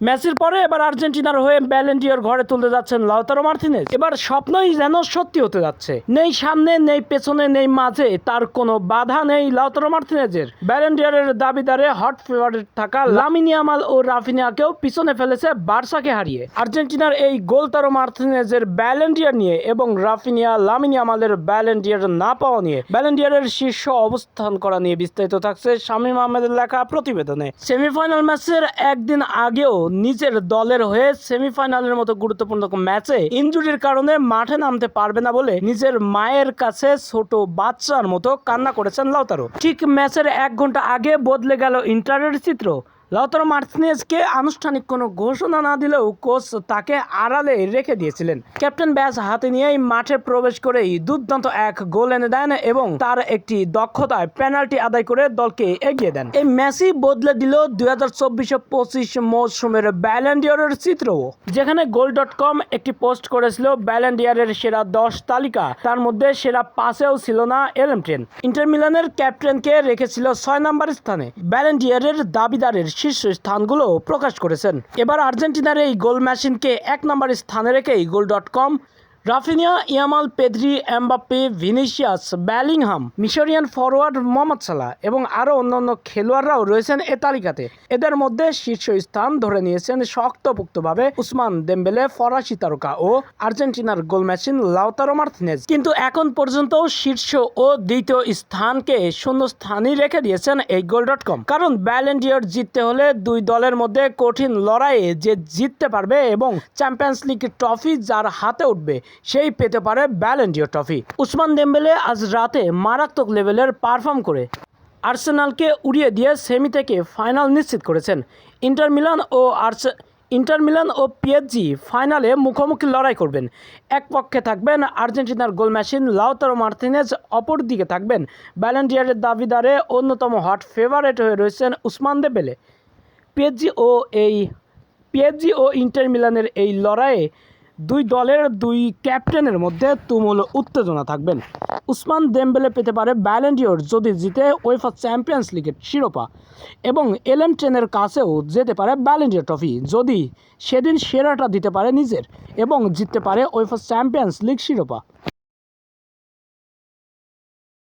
ম্যাচের পরে এবার আর্জেন্টিনার হয়ে ব্যালেন্ডিয়ার ঘরে তুলতে যাচ্ছেন লাউতারো মার্টিনেজ। এবার স্বপ্নই যেন সত্যি হতে যাচ্ছে। নেই সামনে, নেই পেছনে, নেই মাঝে, তার কোনো বাধা নেই লাউতারো মার্টিনেজের। ব্যালেন্ডিয়ারের দাবিদারে হট ফেভারিট থাকা লামিনিয়ামাল ও রাফিনিয়াকেও পিছনে ফেলেছে বার্সাকে হারিয়ে। আর্জেন্টিনার এই গোলতারো মার্টিনেজের ব্যালেন্ডিয়ার নিয়ে এবং রাফিনিয়া লামিনিয়ামালের ব্যালেন্ডিয়ার না পাওয়া নিয়ে ব্যালেন্ডিয়ারের শীর্ষ অবস্থান করা নিয়ে বিস্তারিত থাকছে শামীম আহমেদের লেখা প্রতিবেদনে। সেমিফাইনাল ম্যাচের একদিন আগেও নিজের দলের হয়ে সেমিফাইনালের মতো গুরুত্বপূর্ণ ম্যাচে ইঞ্জুরির কারণে মাঠে নামতে পারবে না বলে নিজের মায়ের কাছে ছোট বাচ্চার মতো কান্না করেছেন লাউতারো। ঠিক ম্যাচের এক ঘণ্টা আগে বদলে গেল ইন্টারের চিত্র। লাউতারো মার্টিনেজকে আনুষ্ঠানিক কোনো ঘোষণা না দিলেও কোচ তাকে আড়ালে রেখে দিয়েছিলেন। ক্যাপ্টেন ব্যাস হাতে নিয়েই মাঠে প্রবেশ করেই দুর্দান্ত এক গোল এনে দেন এবং তার একটি দক্ষতায় পেনাল্টি আদায় করে দলকে এগিয়ে দেন। এই ম্যাচই বদলে দিল দুই হাজার চব্বিশে পঁচিশ মৌসুমের ব্যালেন্ডিয়ারের চিত্র যেখানে গোল ডট কম একটি পোস্ট করেছিল ব্যালেন্ডিয়ারের সেরা দশ তালিকা, তার মধ্যে সেরা পাঁচেও ছিল না এলএমটেন ইন্টার মিলানের ক্যাপ্টেনকে রেখেছিল ছয় নম্বর স্থানে। ব্যালেন্ডিয়ারের দাবিদারের শীর্ষ স্থানগুলো প্রকাশ করেছেন। এবার আর্জেন্টিনার এই গোল মেশিনকে এক নম্বর স্থানে রেখেই Goal dot com Raphinha, Yamal, Pedri, Mbappe, Vinicius Bellingham মিশরিয়ান forward Mohamed Salah এবং আরও অন্যান্য খেলোয়াড়রাও রয়েছেন এ তালিকাতে। এদের মধ্যে শীর্ষ স্থান ধরে নিয়েছেন শক্তপোক্তভাবে উসমান দেম্বেলে, ফরাসি তারকা ও আর্জেন্টিনার গোল মেশিন লাউতারো মার্তিনেজ। কিন্তু এখন পর্যন্ত শীর্ষ ও দ্বিতীয় স্থানকে শূন্য স্থানই রেখে দিয়েছেন এই গোল ডট কম। কারণ ব্যালেন্ডিয়র জিততে হলে দুই দলের মধ্যে কঠিন লড়াইয়ে যে জিততে পারবে এবং চ্যাম্পিয়ন্স লিগ ট্রফি যার হাতে উঠবে সেই পেতে পারে ব্যালেন্ডিও ট্রফি উসমান দেম্বেলে আজ রাতে মারাত্মক লেভেলের পারফর্ম করে আর্সেনালকে উড়িয়ে দিয়ে সেমি থেকে ফাইনাল নিশ্চিত করেছেন। ইন্টার মিলান ও আর্সে, ইন্টার মিলান ও পিএসজি ফাইনালে মুখোমুখি লড়াই করবেন। এক পক্ষে থাকবেন আর্জেন্টিনার গোল মেশিন লাউতারো মার্তিনেজ অপর দিকে থাকবেন ব্যালেন্ডিয়ারের দাবিদারে অন্যতম হট ফেভারেট হয়ে রয়েছেন উসমান দেবেলে পিএসজি ও এই পিএসজি ও ইন্টার মিলানের এই লড়াইয়ে দুই দলের দুই ক্যাপ্টেনের মধ্যে তুমুল উত্তেজনা থাকবেন। উসমান দেমবেলে পেতে পারে ব্যালেন্ডিওর যদি জিতে ওয়েফা চ্যাম্পিয়ন্স লিগের শিরোপা। এবং এলএম টেনের কাছেও যেতে পারে ব্যালেন্ডিওর ট্রফি, যদি সেদিন সেরাটা দিতে পারে নিজের এবং জিততে পারে ওয়েফা চ্যাম্পিয়ন্স লিগ শিরোপা।